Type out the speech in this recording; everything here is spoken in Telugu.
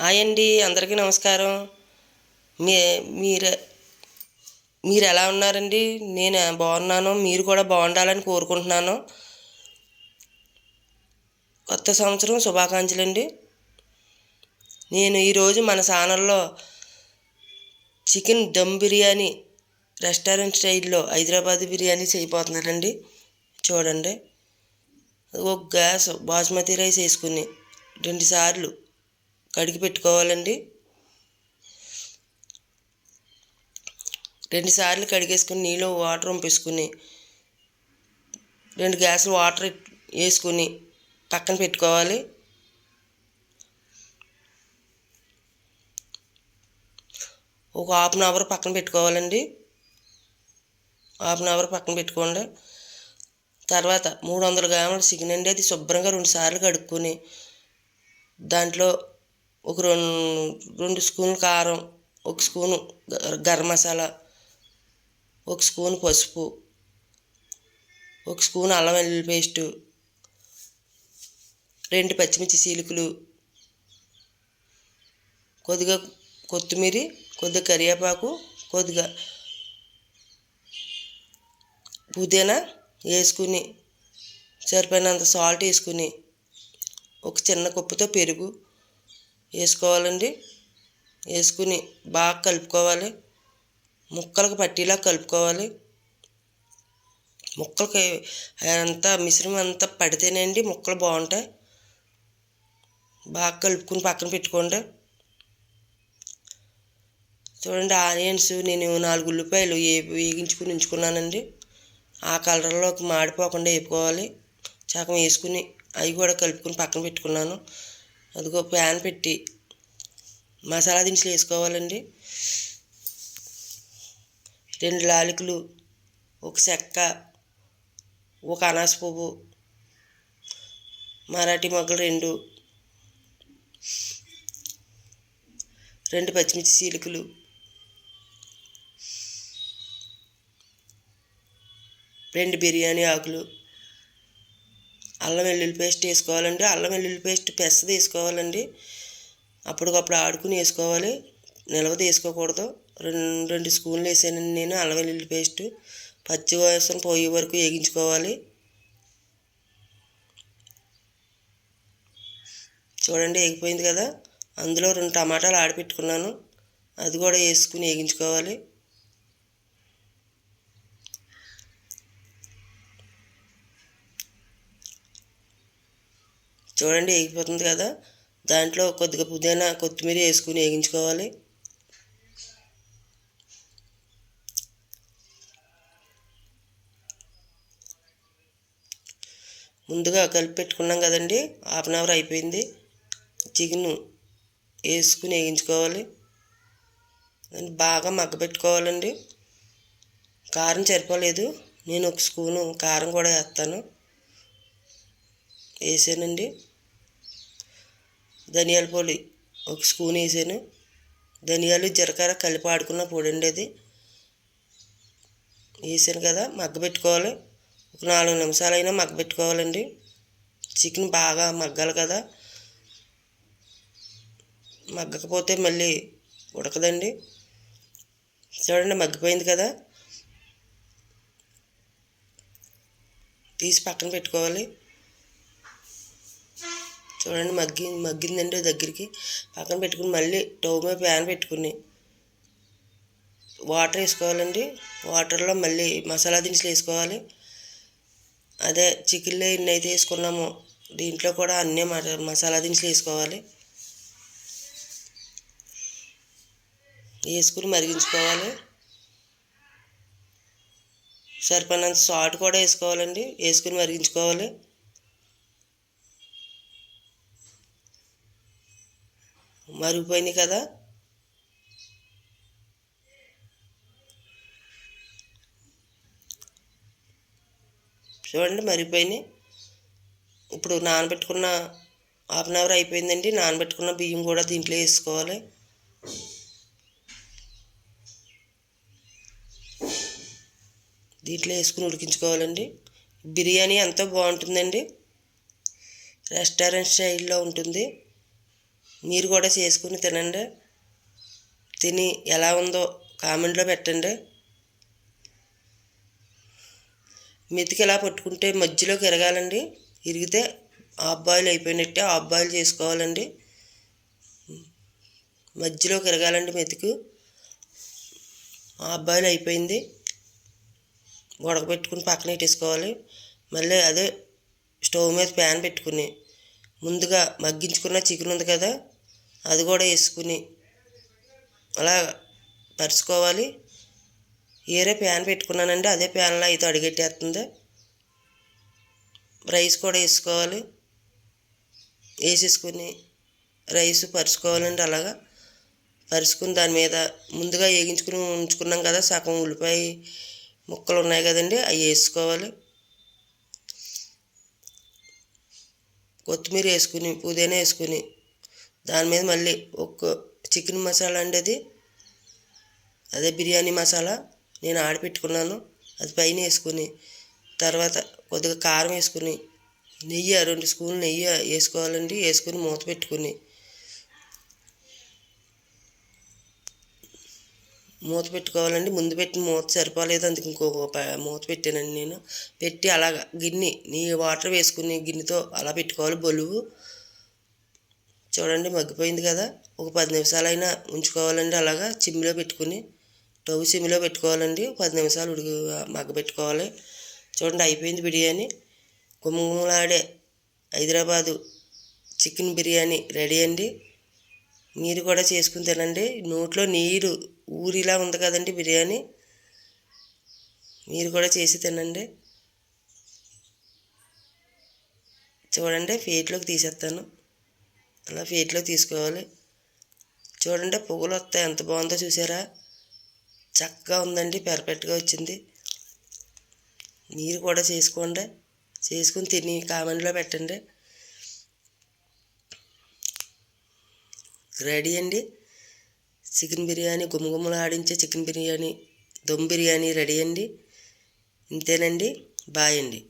హాయ్ అండి అందరికీ నమస్కారం. మీ మీరు మీరు ఎలా ఉన్నారండి? నేను బాగున్నాను మీరు కూడా బాగుండాలని కోరుకుంటున్నాను. కొత్త సంవత్సరం శుభాకాంక్షలు అండి నేను ఈరోజు మన ఛానల్లో చికెన్ దమ్ బిర్యానీ రెస్టారెంట్ స్టైల్లో హైదరాబాద్ బిర్యానీ చేయబోతున్నానండి. చూడండి. ఒక గ్యాస్ బాస్మతి రైస్ వేసుకుని రెండు సార్లు కడిగి పెట్టుకోవాలండి. రెండు సార్లు కడిగేసుకుని నీళ్ళు వాటర్ పంపేసుకుని రెండు గ్లాసులు వాటర్ వేసుకుని పక్కన పెట్టుకోవాలి. ఒక హాఫ్ అన్ అవర్ పక్కన పెట్టుకోవాలండి. హాఫ్ అన్ అవర్ పక్కన పెట్టుకోండి. తర్వాత మూడు వందల గ్రాముల చికెన్ అండి. అది శుభ్రంగా రెండు సార్లు కడుక్కొని దాంట్లో ఒక రెండు రెండు స్పూన్లు కారం ఒక స్పూను గరం మసాలా ఒక స్పూన్ పసుపు ఒక స్పూన్ అల్లం వెల్లుల్లి పేస్టు రెండు పచ్చిమిర్చి చీలికలు కొద్దిగా కొత్తిమీర కొద్దిగా కరివేపాకు కొద్దిగా పుదీనా వేసుకుని సరిపోయినంత సాల్ట్ వేసుకుని ఒక చిన్న కుప్పతో పెరుగు వేసుకోవాలండి. వేసుకుని బాగా కలుపుకోవాలి. ముక్కలకు పట్టేలా కలుపుకోవాలి. ముక్కలకి అంతా మిశ్రమం అంతా పడితేనండి ముక్కలు బాగుంటాయి. బాగా కలుపుకుని పక్కన పెట్టుకోండి. చూడండి ఆనియన్స్ నేను నాలుగు ఉల్లిపాయలు ఏ వేగించుకుని ఉంచుకున్నానండి. ఆ కలర్లోకి మాడిపోకుండా వేపుకోవాలి. చకం వేసుకుని అవి కూడా కలుపుకుని పక్కన పెట్టుకున్నాను. అదిగో ప్యాన్ పెట్టి మసాలా దినుసులు వేసుకోవాలండి. రెండు లాలికలు ఒక చెక్క ఒక అనాస పువ్వు మరాఠీ మొగ్గలు రెండు రెండు పచ్చిమిర్చి చీలికలు రెండు బిర్యానీ ఆకులు అల్లం వెల్లుల్లి పేస్ట్ వేసుకోవాలండి. అల్లం వెల్లుల్లి పేస్ట్ పెసది వేసుకోవాలండి అప్పటికప్పుడు ఆడుకుని వేసుకోవాలి. నిల్వ తీసుకోకూడదు. రెండు రెండు స్పూన్లు వేసానండి నేను అల్లం వెల్లుల్లి పేస్ట్. పచ్చివాసన పోయే వరకు వేగించుకోవాలి. చూడండి వేగిపోయింది కదా. అందులో రెండు టమాటాలు ఆడిపెట్టుకున్నాను. అది కూడా వేసుకుని వేగించుకోవాలి. చూడండి వేగిపోతుంది కదా. దాంట్లో కొద్దిగా పుదీనా కొత్తిమీర వేసుకుని వేగించుకోవాలి ముందుగా కలిపి పెట్టుకున్నాం కదండి. హాఫ్ అన్ అవర్ అయిపోయింది. చికెన్ వేసుకుని వేగించుకోవాలి బాగా మగ్గబెట్టుకోవాలండి కారం సరిపోలేదు. నేను ఒక స్పూను కారం కూడా వేస్తాను. వేసానండి. ధనియాల పొడి ఒక స్పూన్ వేసాను. ధనియాలు జీలకర్ర కలిపి ఆడుకున్న పొడి అండి అది. వేసాను కదా మగ్గబెట్టుకోవాలి ఒక నాలుగు నిమిషాలైనా మగ్గబెట్టుకోవాలండి చికెన్ బాగా మగ్గాలి కదా. మగ్గకపోతే మళ్ళీ ఉడకదండి. చూడండి మగ్గిపోయింది కదా. తీసి పక్కన పెట్టుకోవాలి. చూడండి మగ్గి మగ్గిందండి దగ్గరికి. పక్కన పెట్టుకుని మళ్ళీ టవ్ మీద ప్యాన్ పెట్టుకుని వాటర్ వేసుకోవాలండి. వాటర్లో మళ్ళీ మసాలా దినుసులు వేసుకోవాలి. అదే చికెన్లో ఎన్ని అయితే వేసుకున్నామో దీంట్లో కూడా అన్నీ మసాలా దినుసులు వేసుకోవాలి. వేసుకుని మరిగించుకోవాలి. సరిపడినంత సాల్ట్ కూడా వేసుకోవాలండి. వేసుకుని మరిగించుకోవాలి. మరిగిపోయింది కదా? చూడండి మరిగిపోయినాయి. ఇప్పుడు నానబెట్టుకున్న హాఫ్ అన్ అవర్ అయిపోయిందండి. నానబెట్టుకున్న బియ్యం కూడా దీంట్లో వేసుకోవాలి. దీంట్లో వేసుకుని ఉడికించుకోవాలండి. బిర్యానీ ఎంతో బాగుంటుందండి. రెస్టారెంట్ స్టైల్లో ఉంటుంది. మీరు కూడా చేసుకుని తినండి. తిని ఎలా ఉందో కామెంట్లో పెట్టండి. మెతికి ఎలా పట్టుకుంటే మధ్యలోకి ఎరగాలండి ఇరిగితే ఆఫ్ బాయిల్ అయిపోయినట్టే ఆఫ్ బాయిల్ చేసుకోవాలండి. మధ్యలోకి ఎరగాలండి మెతుకు. ఆఫ్ బాయిల్ అయిపోయింది. ఉడకబెట్టుకుని పక్కన పెట్టేసుకోవాలి. మళ్ళీ అదే స్టవ్ మీద ప్యాన్ పెట్టుకుని. ముందుగా మగ్గించుకున్న చికెన్ ఉంది కదా అది కూడా వేసుకుని అలా పరుచుకోవాలి వేరే ప్యాన్ పెట్టుకున్నానండి అదే ప్యాన్లో అయితే అడిగెట్టేస్తుంది. రైస్ కూడా వేసుకోవాలి. వేసేసుకుని రైస్ పరుచుకోవాలండి అలాగా. పరుచుకుని దాని మీద ముందుగా వేగించుకుని ఉంచుకున్నాం కదా సగం ఉల్లిపాయ ముక్కలు ఉన్నాయి కదండి అవి వేసుకోవాలి. కొత్తిమీర వేసుకుని పుదీనా వేసుకుని దాని మీద మళ్ళీ ఒక చికెన్ మసాలా అండి అది. అదే బిర్యానీ మసాలా నేను ఆడపెట్టుకున్నాను అది పైన వేసుకుని తర్వాత కొద్దిగా కారం వేసుకుని నెయ్యి రెండు స్పూన్లు నెయ్యి వేసుకోవాలండి. వేసుకుని మూత పెట్టుకుని మూత పెట్టుకోవాలండి. ముందు పెట్టిన మూత సరిపోలేదు. అందుకు ఇంకొక మూత పెట్టానండి నేను. పెట్టి అలాగ గిన్నె నీ వాటర్ వేసుకుని గిన్నెతో అలా పెట్టుకోవాలి బొలువు. చూడండి మగ్గిపోయింది కదా. ఒక పది నిమిషాలైనా ఉంచుకోవాలండి అలాగా చిమ్మిలో పెట్టుకుని. టవ్ సిమ్లో పెట్టుకోవాలండి పది నిమిషాలు ఉడికి మగ్గబెట్టుకోవాలి చూడండి అయిపోయింది బిర్యానీ. గుమ్మగుమ్మలాడే హైదరాబాదు చికెన్ బిర్యానీ రెడీ అండి. మీరు కూడా చేసుకుని తినండి. నోట్లో నీరు ఊరిలా ఉంది కదండి బిర్యానీ. మీరు కూడా చేసి తినండి. చూడండి ప్లేట్లోకి తీసేస్తాను. అలా ఫేట్లో తీసుకోవాలి. చూడండి పువ్వులు వస్తాయి. ఎంత బాగుందో చూసారా? చక్కగా ఉందండి. పెర్ఫెక్ట్గా వచ్చింది. మీరు కూడా చేసుకోండి. చేసుకుని తిని కామెంట్లో పెట్టండి. రెడీ అండి. చికెన్ బిర్యానీ గుమగుమలు ఆడించే చికెన్ బిర్యానీ దమ్ బిర్యానీ రెడీ అండి. ఇంతేనండి. బాయ్ అండి.